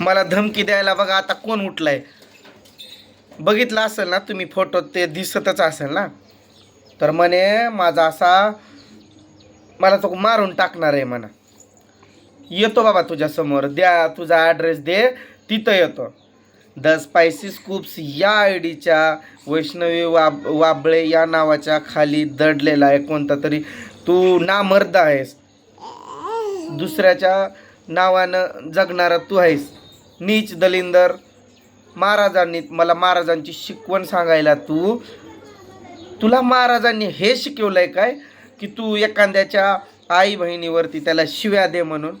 मला धमकी द्यायला बघा आता कोण उठलाय? बघितलं असेल ना तुम्ही फोटो ते दिसतच असेल ना? तर म्हणे माझा असा मला तो मारून टाकणार आहे म्हणा. येतो बाबा तुझ्यासमोर द्या तुझा ॲड्रेस दे तिथं येतो. द स्पायसी स्कूप्स या आय डीच्या वैष्णवी वाब वाबळे या नावाच्या खाली दडलेला आहे कोणता तरी. तू नामर्द आहेस. दुसऱ्याच्या नावानं जगणारा तू आहेस. नीच दलिंदर महाराजांनी मला महाराजांची शिकवण सांगायला तू. तुला महाराजांनी हे शिकवलं आहे काय? की तू एखाद्याच्या आई बहिणीवरती त्याला शिव्या दे म्हणून.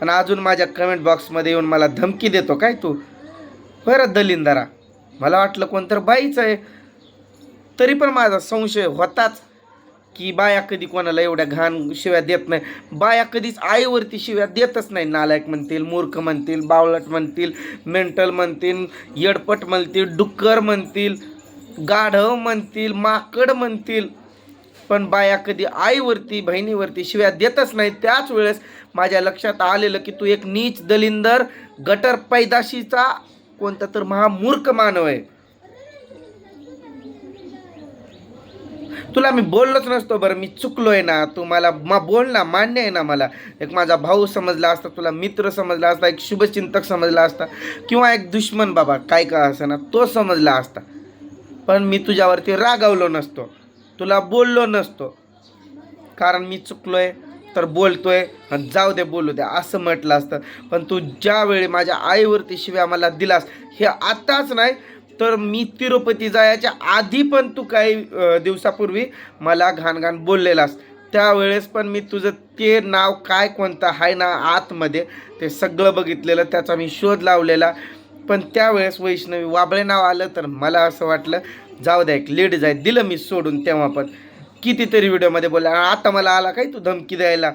आणि अजून माझ्या कमेंट बॉक्समध्ये येऊन मला धमकी देतो काय तू? बरं दलिंदरा मला वाटलं कोणतर बाईच आहे. तरी पण माझा संशय होताच. की बाया कधी कोणाला एवढ्या घाण शिव्या देत नाही. बाया कधीच आईवरती शिव्या देतच नाही. नालायक म्हणतील मूर्ख म्हणतील बावळट म्हणतील मेंटल म्हणतील येडपट म्हणतील डुक्कर म्हणतील गाढव म्हणतील माकड म्हणतील. पण बाया कधी आईवरती बहिणीवरती शिव्या देतच नाही. त्याच वेळेस माझ्या लक्षात आलेलं की तू एक नीच दलिंदर गटर पैदाशीचा कोणता तर महामूर्ख मानव आहे. तुला मी बोललोच नसतो बरं मी चुकलो आहे ना. तू मला मा बोल ना मान्य आहे ना मला. एक माझा भाऊ समजला असता तुला मित्र समजला असता एक शुभचिंतक समजला असता किंवा एक दुश्मन बाबा काय का असं ना तो समजला असता. पण मी तुझ्यावरती रागावलो नसतो. तुला बोललो नसतो. कारण मी चुकलो आहे तर बोलतोय जाऊ दे बोलू दे असं म्हटलं असतं. पण तू ज्यावेळी माझ्या आईवरती शिव्या मला दिलास हे आत्ताच नाही तर मी तिरुपती जायच्या आधी पण तू काही दिवसापूर्वी मला घाण घाण बोललेलास. त्यावेळेस पण मी तुझं ते नाव काय कोणतं आहे ना आतमध्ये ते सगळं बघितलेलं त्याचा मी शोध लावलेला. पण त्यावेळेस वैष्णवी वाबळे नाव आलं तर मला असं वाटलं जाऊ द्या एक लेडीज आहे दिलं मी सोडून तेव्हा पण. कितीतरी व्हिडिओमध्ये बोलला आता मला आला काय तू धमकी द्यायला?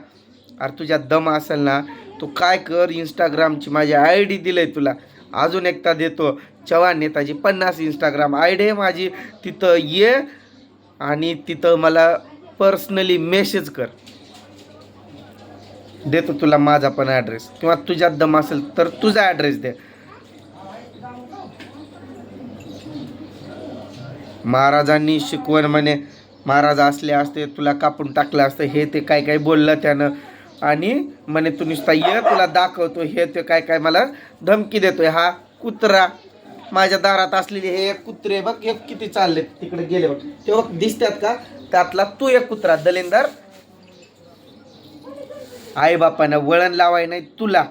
अरे तुझ्या दम असेल ना तू काय कर इंस्टाग्रामची माझी आय डी दिलं आहे तुला. अजून एकदा देतो. चव्हाण नेताजी पन्नास इंस्टाग्राम आय डी आहे माझी. तिथं ये आणि तिथं मला पर्सनली मेसेज कर. देतो तुला माझा पण ॲड्रेस किंवा तुझ्यात दम असेल तर तुझा ॲड्रेस दे. महाराजांनी शिकवण म्हणे महाराज असले असते तुला कापून टाकलं असतं हे ते काय काय बोललं त्यानं. आणि म्हणे तू नुसता ये तुला दाखवतो हे ते काय काय मला धमकी देतोय. हा कुत्रा माझ्या दारात असलेले हे एक कुत्रे बघ एक किती चालले तिकडे गेले बघ ते बघ दिसतात का? त्यातला तू एक कुत्रा दलिंदर. आई बापानं वळण लावाय नाही तुला.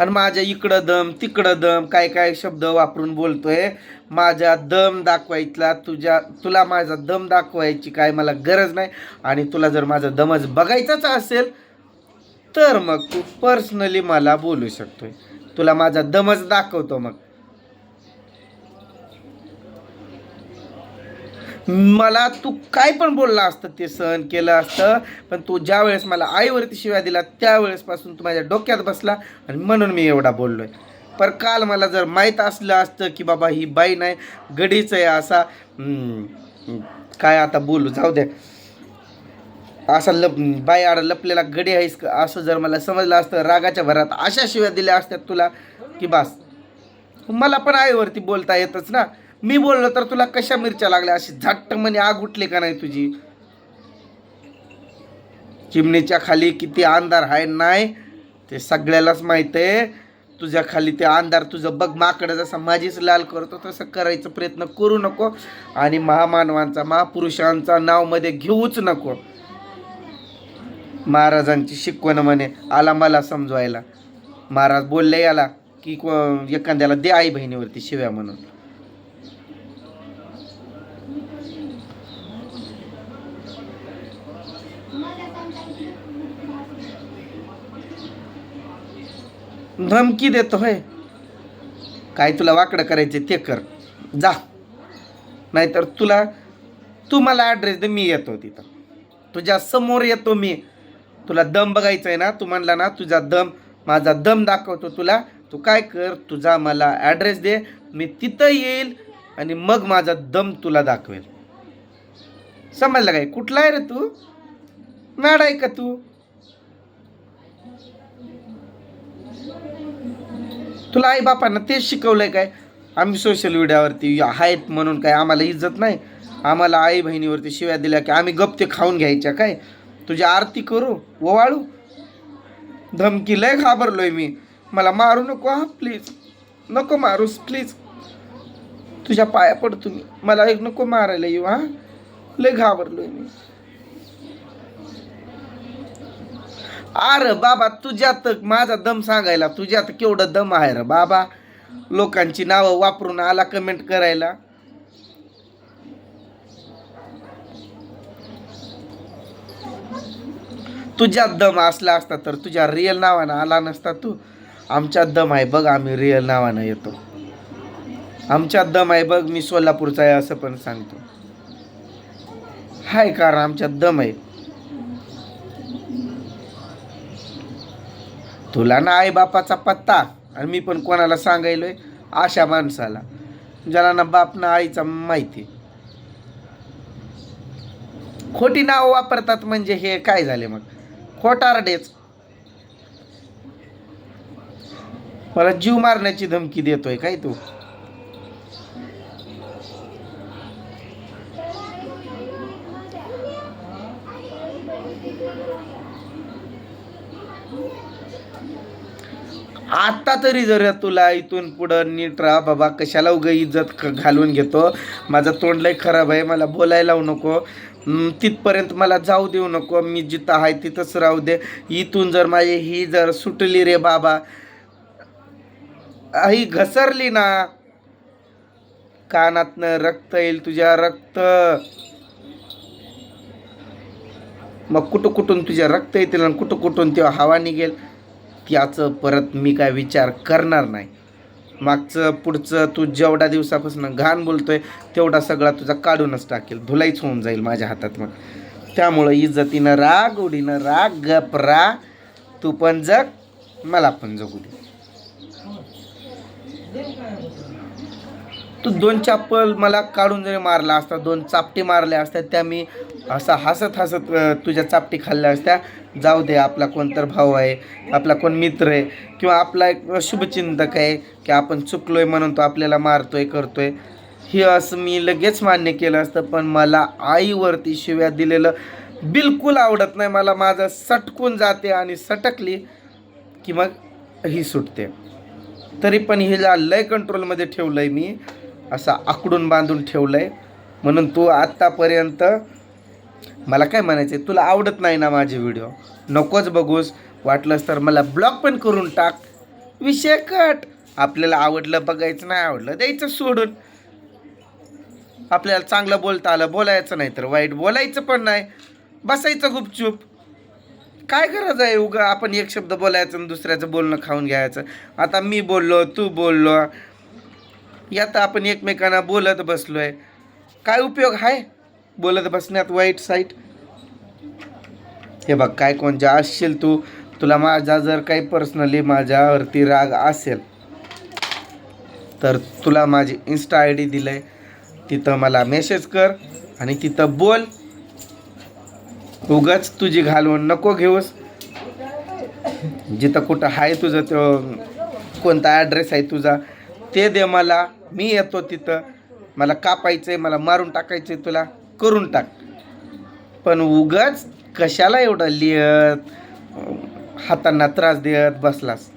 आणि माझ्या इकडं दम तिकडं दम काय काय शब्द वापरून बोलतोय. माझा दम दाखवायचा तुझ्या तुला माझा दम दाखवायची काय मला गरज नाही. आणि तुला जर माझा दमच बघायचाच असेल तर मग तू पर्सनली मला बोलू शकतोय. तुला माझा दमच दाखवतो मग. मला तू काय पण बोलला असतं ते सहन केलं असतं पण तू ज्या वेळेस मला आईवरती शिव्या दिला त्यावेळेसपासून तू माझ्या डोक्यात बसला आणि म्हणून मी एवढा बोललोय. पर काल मला जर माहीत असलं असतं की बाबा ही बाई नाही गडीच आहे असा काय आता बोलू जाऊ द्या असा लप बाई आड लपलेला गडी आहेस का? असं जर मला समजलं असतं रागाच्या भरात अशा शिव्या दिल्या असत्यात तुला की बास. मला पण आईवरती बोलता येतच ना. मी बोललो तर तुला कशा मिरच्या लागल्या? अशी झट्ट म्हणे आग उठली का नाही तुझी? चिमणीच्या खाली किती अंधार आहे नाही ते सगळ्यालाच माहीत आहे. तुझ्या खाली ते अंधार तुझं बघ माकडं जसं माझीच लाल करतो तसं करायचा प्रयत्न करू नको. आणि महामानवांचा महापुरुषांचा नावमध्ये घेऊच नको. महाराजांची शिकवण म्हणे. आला मला समजवायला. महाराज बोलले याला की एखाद्याला दे आई बहिणीवरती शिव्या म्हणून. धमकी देतो होय. काय तुला वाकडं करायचे ते कर. जा. नाहीतर तुला तू मला ॲड्रेस दे मी येतो तिथं. तुझ्या समोर येतो मी. तुला दम बघायचा आहे ना तू म्हणला ना तुझा दम माझा दम दाखवतो तुला. तू काय कर तुझा मला ॲड्रेस दे मी तिथं येईल आणि मग माझा दम तुला दाखवेल. समजलं काय? कुठला आहे रे तू? मॅड आहे का तू? तुला आई बापांना तेच शिकवलंय काय? आम्ही सोशल मीडियावरती आहेत म्हणून काय आम्हाला इज्जत नाही? आम्हाला आई बहिणीवरती शिव्या दिल्या की आम्ही गप्ते खाऊन घ्यायच्या काय? तुझी आरती करू ओवाळू? धमकी लय घाबरलोय मी. मला मारू नको हा प्लीज नको मारूस प्लीज तुझ्या पाया पडतो मी. मला एक नको मारायला येऊ हा? लय घाबरलोय मी. अरे बाबा तुझ्यात माझा दम सांगायला तुझ्यात केवढं दम आहे रे बाबा? लोकांची नावं वापरून आला कमेंट करायला. तुझ्या दम असला असता तर तुझ्या रिअल नावानं आला नसता तू. आमच्या दम आहे बघ आम्ही रिअल नावानं येतो. आमच्या दम आहे बघ मी सोलापूरचा आहे असं पण सांगतो. हाय कारण आमच्या दम आहे. तुला ना आई बापाचा पत्ता आणि मी पण कोणाला सांगायलोय? अशा माणसाला. ज्याला ना बाप ना आईचा माहिती. खोटी नाव वापरतात म्हणजे हे काय झाले मग? खोटारडेच. मला जीव मारण्याची धमकी देतोय काय तू? आता तरी जर तुला इथून पुढं नीट राहा बाबा कशाला उगं इज्जत घालून घेतो? माझं तोंड लय खराब आहे मला बोलायला लावू नको. तिथपर्यंत मला जाऊ देऊ नको. मी जिथं आहे तिथंच राहू दे. इथून जर माझी ही जर सुटली रे बाबा. ही घसरली ना कानातनं रक्त येईल तुझ्या रक्त. मग कुठं कुठून तुझ्या रक्त येतील आणि कुठं कुठून तेव्हा हवा निघेल? त्याचं परत मी काय विचार करणार नाही. मागचं पुढचं तू जेवढा दिवसापासून घाण बोलतो आहे तेवढा सगळा तुझा काढूनच टाकेल. धुलाईच होऊन जाईल माझ्या हातात मग. त्यामुळं इज्जतीनं राग उडीनं राग गप रा. तू पण जग मला पण जगू दे तू दोन चापल मला काढून जरी मारला असता दोन चापटी मारल्या असत्या त्या मी असा हसत हसत तुझ्या चापटी खाल्ल्या असत्या. जाऊ दे आपला कोणतर भाऊ आहे आपला कोण मित्र आहे किंवा आपला एक शुभचिंतक आहे की आपण चुकलोय म्हणून तो आपल्याला मारतोय करतोय. हे असं मी लगेच मान्य केलं असतं पण मला आईवरती शिव्या दिलेलं बिलकुल आवडत नाही. मला माझं सटकून जाते आणि सटकली की मग ही सुटते. तरी पण हिला लय कंट्रोलमध्ये ठेवलं आहे मी असा आकडून बांधून ठेवलं आहे म्हणून तू आत्तापर्यंत मला काय म्हणायचं आहे तुला आवडत नाही ना माझे व्हिडिओ नकोच बघूस. वाटलंस तर मला ब्लॉक पण करून टाक. विषय कट. आपल्याला आवडलं बघायचं नाही आवडलं द्यायचं सोडून. आपल्याला चांगलं बोलता आलं बोलायचं नाही तर वाईट बोलायचं पण नाही. बसायचं गुपचूप. काय गरज आहे उगा? आपण एक शब्द बोलायचं आणि दुसऱ्याचं बोलणं खाऊन घ्यायचं. आता मी बोललो तू बोललो. यात आपण एकमेकांना बोलत बसलो आहे काय उपयोग आहे? बोलत बसण्यात वाईट साईट हे बघ काय कोणत्या असशील तू? तुला माझा जर काही पर्सनली माझ्यावरती राग असेल तर तुला माझी इन्स्टा आय डी दिलं आहे तिथं मला मेसेज कर आणि तिथं बोल. उगाच तुझी घालवून नको घेऊस. जिथं कुठं आहे तुझं तो कोणता ॲड्रेस आहे तुझा ते दे मला. मी येतो तिथं. मला कापायचं आहे मला मारून टाकायचं आहे तुला. करून टाक. पण उगाच कशाला एवढं लिहत? हातांना त्रास देत बसलास?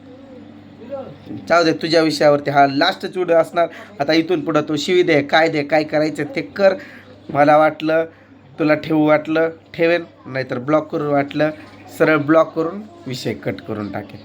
जाऊ दे तुझ्या विषयावरती हा लास्टच व्हिडिओ असणार. आता इथून पुढं तू शिवी दे काय दे काय करायचं ते कर. मला वाटलं तुला ठेवू वाटलं ठेवेन. नाहीतर ब्लॉक करू वाटलं. सरळ ब्लॉक करून विषय कट करून टाकेन.